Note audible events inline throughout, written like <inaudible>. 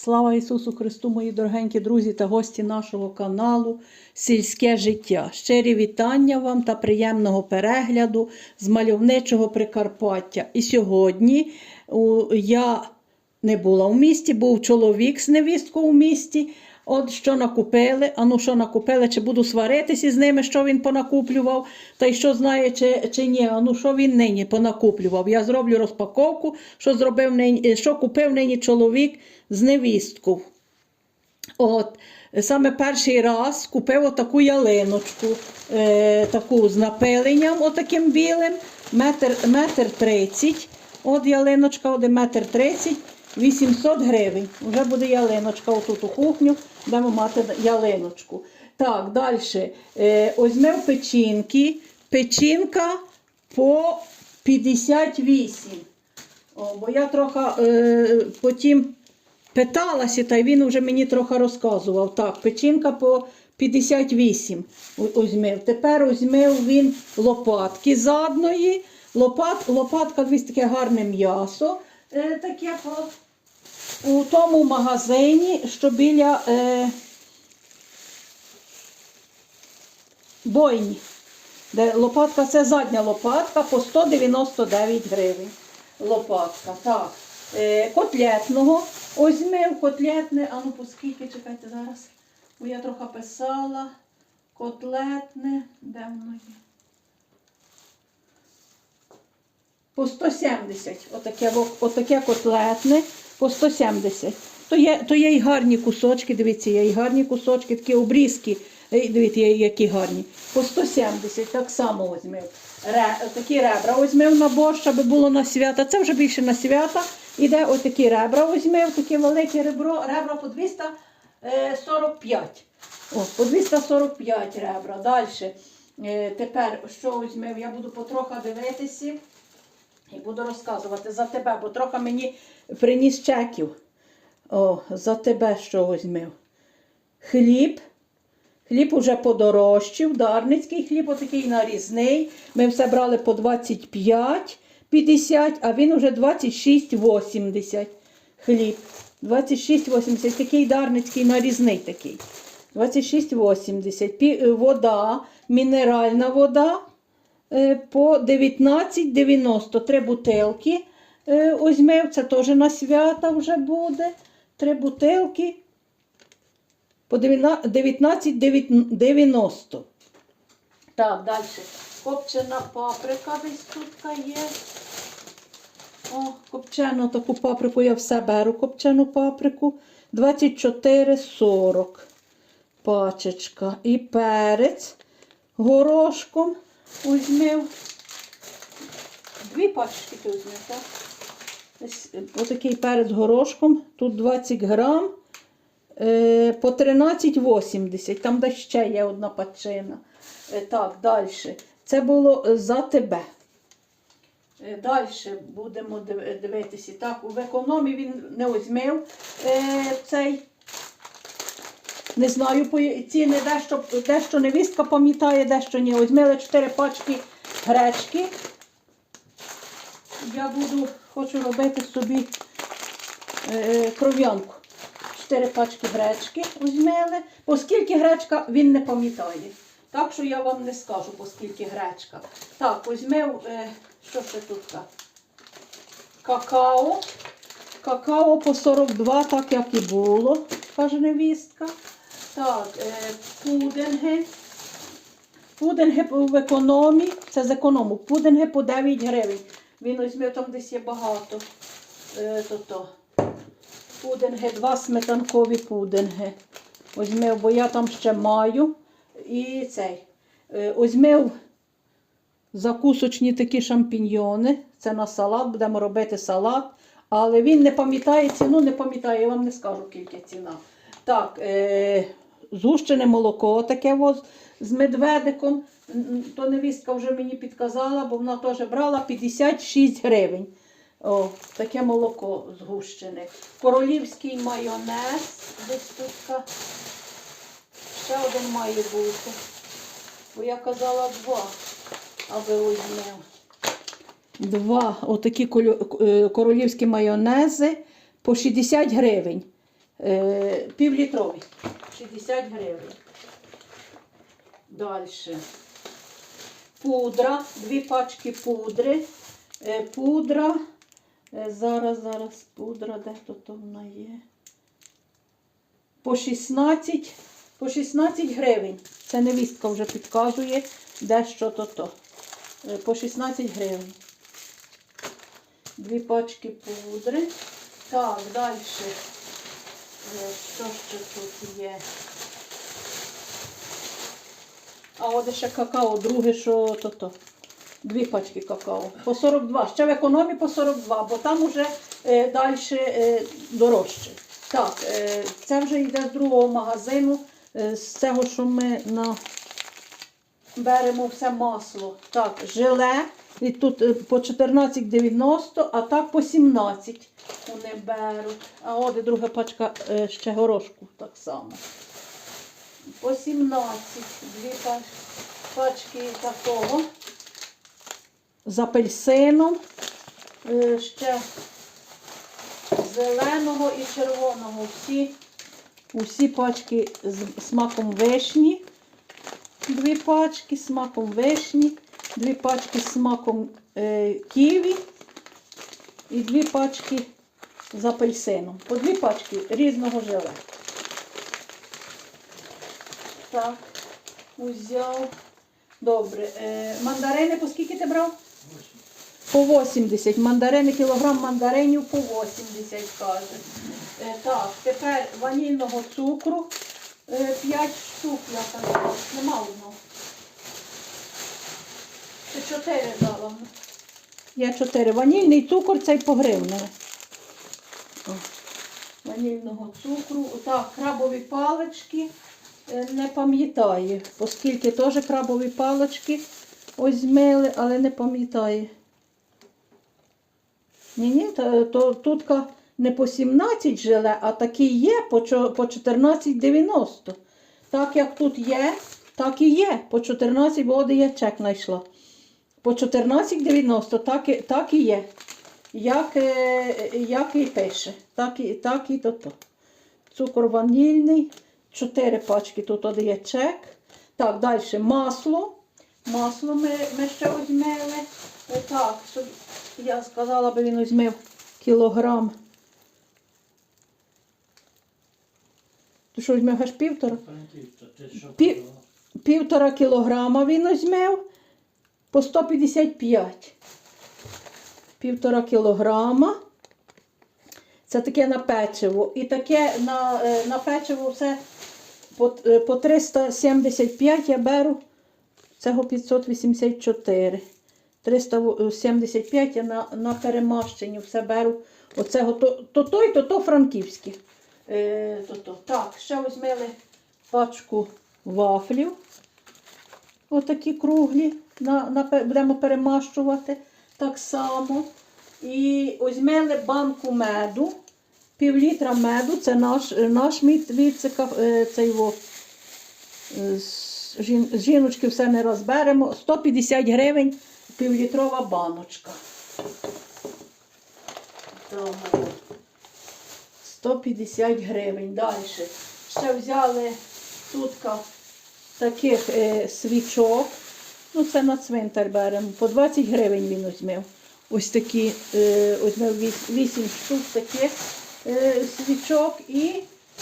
Слава Ісусу Христу, мої дорогенькі друзі та гості нашого каналу Сільське життя. Щирі вітання вам та приємного перегляду з мальовничого Прикарпаття. І сьогодні я не була в місті, був чоловік з невісткою у місті. От що накупили, а ну що накупили, чи буду сваритися з ними, що він понакуплював, та й що знає, чи, чи ні, а ну що він нині понакуплював. Я зроблю розпаковку, що, зробив нині, що купив нині чоловік з невісткою. От, саме перший раз купив отаку ялиночку, е, таку з напиленням, отаким білим, метр, метр 30. От ялиночка, один метр 30, 800 гривень. Вже буде ялиночка отут у кухню, будемо мати ялиночку. Так, далі. Е, печінки. Печінка по 58. О, бо я трохи е, потім питалася, та він вже мені трохи розказував. Так, печінка по 58 о- озьмив. Тепер озьмив він лопатки задної. Лопат, лопатка дивись, таке гарне м'ясо. Е, таке у тому магазині, що біля е, бойні. Де лопатка це задня лопатка по 199 гривень. Лопатка. Так. Е, котлетного. Озьмив котлетне, а ну по скільки, чекайте зараз. Бо я трохи писала. Котлетне. Де воно є? По 170. Отаке, отаке котлетне по 170. То є, то є й гарні кусочки, дивіться, є й гарні кусочки, такі обрізки. Е, Дивіться, які гарні. По 170 так само візьмив. Ре, такі ребра візьмив на борщ, аби було на свята. Це вже більше на свята. Іде отакі ребра візьмив, таке велике ребро, ребра по 245. О, по 245 ребра. Далі. Е, тепер що візьмив? Я буду потроха дивитися. І буду розказувати за тебе, бо трохи мені приніс чеків. О, за тебе що візьмив. Хліб. Хліб уже подорожчив, дарницький хліб, отакий нарізний. Ми все брали по 25,50, а він уже 26,80 хліб. 26,80, такий дарницький нарізний такий. 26,80. Е, Вода, мінеральна вода по 19,90. Три бутилки е, озьмив, це теж на свята вже буде. Три бутилки по 19,90. Так, далі. Копчена паприка десь тут є. О, копчену таку паприку я все беру, копчену паприку. 24,40 пачечка. І перець горошком узьмив. Дві пачечки ти візьмів, так? Ось е, Отакий перець горошком. Тут 20 грам. Е, по 13,80. Там де ще є одна пачина. Е, так, далі. Це було за тебе. Далі будемо дивитися. Так, в економі він не озьмив е, цей. Не знаю, ціни дещо, дещо невістка пам'ятає, дещо ні. Озьмили 4 пачки гречки. Я буду, хочу робити собі е, кров'янку. 4 пачки гречки візьмели. Оскільки гречка він не пам'ятає. Так що я вам не скажу, оскільки гречка. Так, візьмев, е, що ще тут? Какао. Какао по 42, так як і було, каже невістка. Так, е, пудинги. Пудинги в економі, це з економу. Пудинги по 9 гривень. Він візьме, там десь є багато. Е, то-то. Пудинги, два сметанкові пудинги. Озьмив, бо я там ще маю. І цей. Е, Озьмив закусочні такі шампіньйони. Це на салат, будемо робити салат. Але він не пам'ятає ціну, не пам'ятає, я вам не скажу, скільки ціна. Так, е, згущене молоко таке ось з медведиком. То невістка вже мені підказала, бо вона теж брала 56 гривень. О, таке молоко згущене. Королівський майонез. Десь тут. Ще один має бути. Бо я казала два, аби візьмів. Два отакі е, королівські майонези по 60 гривень. Е, півлітрові. 60 гривень. Далі. Пудра, дві пачки пудри. Е, пудра. Е, зараз, зараз пудра, де то вона є. По 16, по 16 гривень. Це невістка вже підказує, де що то то. По 16 гривень. Дві пачки пудри. Так, далі. Е, Що ще тут є? А от ще какао, друге, що то то. Дві пачки какао. По 42. Ще в економі по 42, бо там вже е, далі е, дорожче. Так, е, це вже йде з другого магазину, е, з цього, що ми на... беремо все масло. Так, желе. І тут е, по 14,90, а так по 17 вони беруть. А от і друга пачка е, ще горошку так само. По 17, дві пачки такого. З апельсином. Е, Ще зеленого і червоного. Всі, усі пачки з смаком вишні. Дві пачки смаком вишні, дві пачки з смаком е, ківі і дві пачки з апельсином. По дві пачки різного желе. Так, узяв. Добре. Е, мандарини по скільки ти брав? По 80. Мандарини, кілограм мандаринів по 80, каже. Е, так, тепер ванільного цукру. 5 штук я там. Нема одного. 4 дала? Я 4. Ванільний цукор цей по гривневе. О, Ванільного цукру. Так, крабові палички. Е, Не пам'ятаю, оскільки теж крабові палички ось змили, але не пам'ятаю. Ні, ні, то, то тут не по 17 желе, а такі є по 14,90. Так як тут є, так і є. По 14 води я чек знайшла. По 14,90 так, і- так і є. Як, е, як і пише. Так і, так і то то. Цукор ванільний. 4 пачки тут от є чек. Так, далі масло. Масло ми, ми ще візьмели. Е, Так, щоб я сказала би він візьмив кілограм. Ти що візьмеш аж півтора? Франківська, ти що Пі- казала? Півтора кілограма він візьмев по 155. Півтора кілограма. Це таке на печиво. І таке на, е, на печиво все по, е, по 375 я беру. Цього 584. 375 я на, на перемащенні все беру. Оцього, то, то той, то то франківське. Е, то, то. Так, ще візьмели пачку вафлів. Отакі круглі. На, на, будемо перемащувати так само. І візьмели банку меду. Пів літра меду. Це наш, наш мід від це, е, цей во, е, жін- жіночки все не розберемо. 150 гривень півлітрова баночка. Так. 150 гривень. Далі. Ще взяли тут таких е, свічок. Ну, це на цвинтар беремо. По 20 гривень він візьмів. Ось такі, е, візьмев 8 штук таких е, свічок і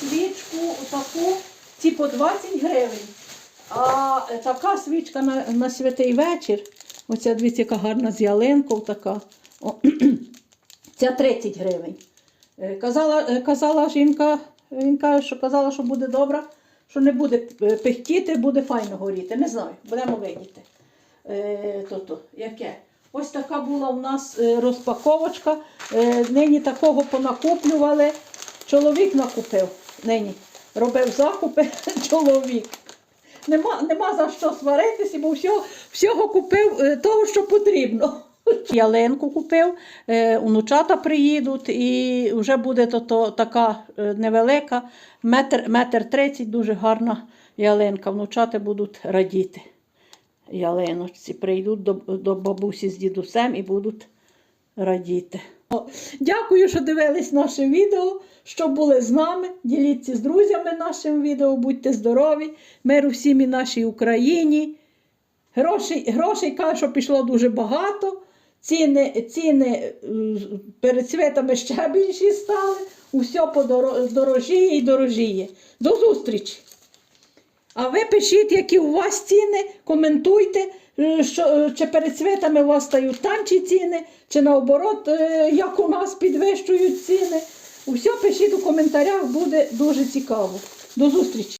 свічку отаку, ці по 20 гривень. А е, така свічка на, на святий вечір. Оця дивіться, яка гарна з ялинкою така. О, <clears throat> Ця 30 гривень. Е, Казала, е, казала жінка, він каже, що казала, що буде добре, що не буде е, пихтіти, буде файно горіти. Не знаю, будемо видіти. Е, яке. Ось така була у нас е, розпаковочка. Е, нині такого понакуплювали. Чоловік накупив. Нині робив закупи <laughs> чоловік. Нема, нема за що сваритися, бо всього, всього купив того, що потрібно. Ялинку купив, е, онучата приїдуть і вже буде то, то така е, невелика, метр, метр тридцять, дуже гарна ялинка. Внучати будуть радіти. Ялиночці прийдуть до, до бабусі з дідусем і будуть радіти. Дякую, що дивились наше відео, що були з нами. Діліться з друзями нашим відео, будьте здорові, миру всім і нашій Україні. Грошей, грошей каже, що пішло дуже багато. Ціни, ціни е, перед святами ще більші стали. Усе подорожіє і дорожіє. До зустрічі! А ви пишіть, які у вас ціни, коментуйте, е, що, е, чи перед святами у вас стають танчі ціни, чи наоборот, як у нас підвищують ціни. Усе пишіть у коментарях, буде дуже цікаво. До зустрічі!